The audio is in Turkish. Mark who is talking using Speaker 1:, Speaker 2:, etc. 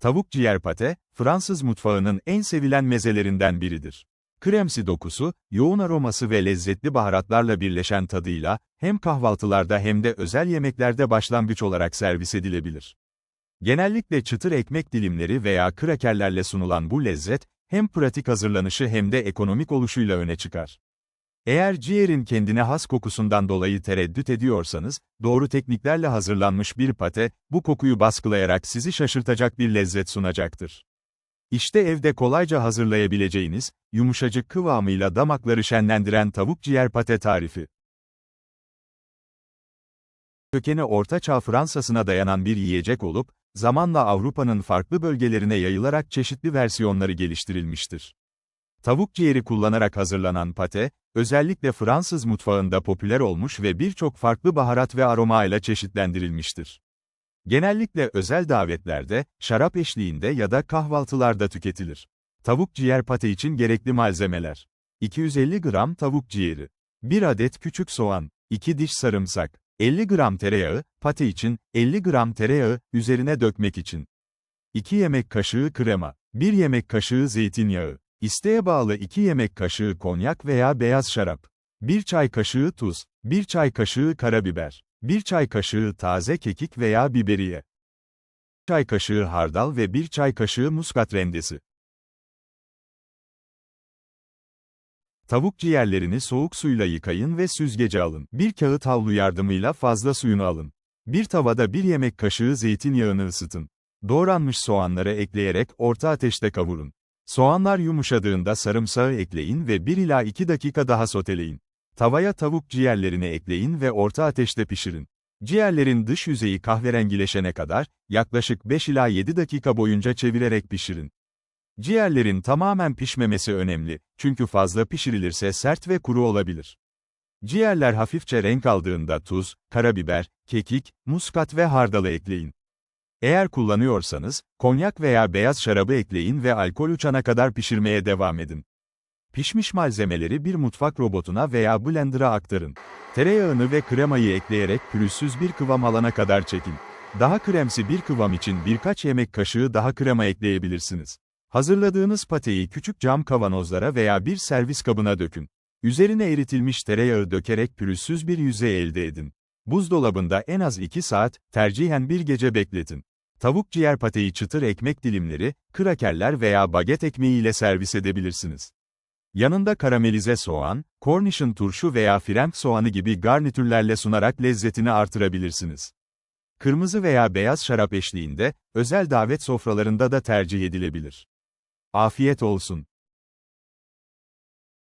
Speaker 1: Tavuk ciğer pate, Fransız mutfağının en sevilen mezelerinden biridir. Kremsi dokusu, yoğun aroması ve lezzetli baharatlarla birleşen tadıyla, hem kahvaltılarda hem de özel yemeklerde başlangıç olarak servis edilebilir. Genellikle çıtır ekmek dilimleri veya krakerlerle sunulan bu lezzet, hem pratik hazırlanışı hem de ekonomik oluşuyla öne çıkar. Eğer ciğerin kendine has kokusundan dolayı tereddüt ediyorsanız, doğru tekniklerle hazırlanmış bir pate, bu kokuyu baskılayarak sizi şaşırtacak bir lezzet sunacaktır. İşte evde kolayca hazırlayabileceğiniz, yumuşacık kıvamıyla damakları şenlendiren tavuk ciğer pate tarifi. Kökeni Orta Çağ Fransa'sına dayanan bir yiyecek olup, zamanla Avrupa'nın farklı bölgelerine yayılarak çeşitli versiyonları geliştirilmiştir. Tavuk ciğeri kullanarak hazırlanan pate, özellikle Fransız mutfağında popüler olmuş ve birçok farklı baharat ve aroma ile çeşitlendirilmiştir. Genellikle özel davetlerde, şarap eşliğinde ya da kahvaltılarda tüketilir. Tavuk ciğer pate için gerekli malzemeler. 250 gram tavuk ciğeri. 1 adet küçük soğan, 2 diş sarımsak, 50 gram tereyağı, pate için, 50 gram tereyağı, üzerine dökmek için. 2 yemek kaşığı krema, 1 yemek kaşığı zeytinyağı, isteğe bağlı 2 yemek kaşığı konyak veya beyaz şarap, 1 çay kaşığı tuz, 1 çay kaşığı karabiber, 1 çay kaşığı taze kekik veya biberiye, 1 çay kaşığı hardal ve 1 çay kaşığı muskat rendesi. Tavuk ciğerlerini soğuk suyla yıkayın ve süzgece alın. Bir kağıt havlu yardımıyla fazla suyunu alın. Bir tavada bir yemek kaşığı zeytinyağını ısıtın. Doğranmış soğanları ekleyerek orta ateşte kavurun. Soğanlar yumuşadığında sarımsağı ekleyin ve 1 ila 2 dakika daha soteleyin. Tavaya tavuk ciğerlerini ekleyin ve orta ateşte pişirin. Ciğerlerin dış yüzeyi kahverengileşene kadar, yaklaşık 5 ila 7 dakika boyunca çevirerek pişirin. Ciğerlerin tamamen pişmemesi önemli, çünkü fazla pişirilirse sert ve kuru olabilir. Ciğerler hafifçe renk aldığında tuz, karabiber, kekik, muskat ve hardalı ekleyin. Eğer kullanıyorsanız, konyak veya beyaz şarabı ekleyin ve alkol uçana kadar pişirmeye devam edin. Pişmiş malzemeleri bir mutfak robotuna veya blender'a aktarın. Tereyağını ve kremayı ekleyerek pürüzsüz bir kıvam alana kadar çekin. Daha kremsi bir kıvam için birkaç yemek kaşığı daha krema ekleyebilirsiniz. Hazırladığınız pateyi küçük cam kavanozlara veya bir servis kabına dökün. Üzerine eritilmiş tereyağı dökerek pürüzsüz bir yüzey elde edin. Buzdolabında en az 2 saat, tercihen bir gece bekletin. Tavuk ciğer pateyi çıtır ekmek dilimleri, krakerler veya baget ekmeği ile servis edebilirsiniz. Yanında karamelize soğan, cornishon turşu veya frenk soğanı gibi garnitürlerle sunarak lezzetini artırabilirsiniz. Kırmızı veya beyaz şarap eşliğinde, özel davet sofralarında da tercih edilebilir. Afiyet olsun.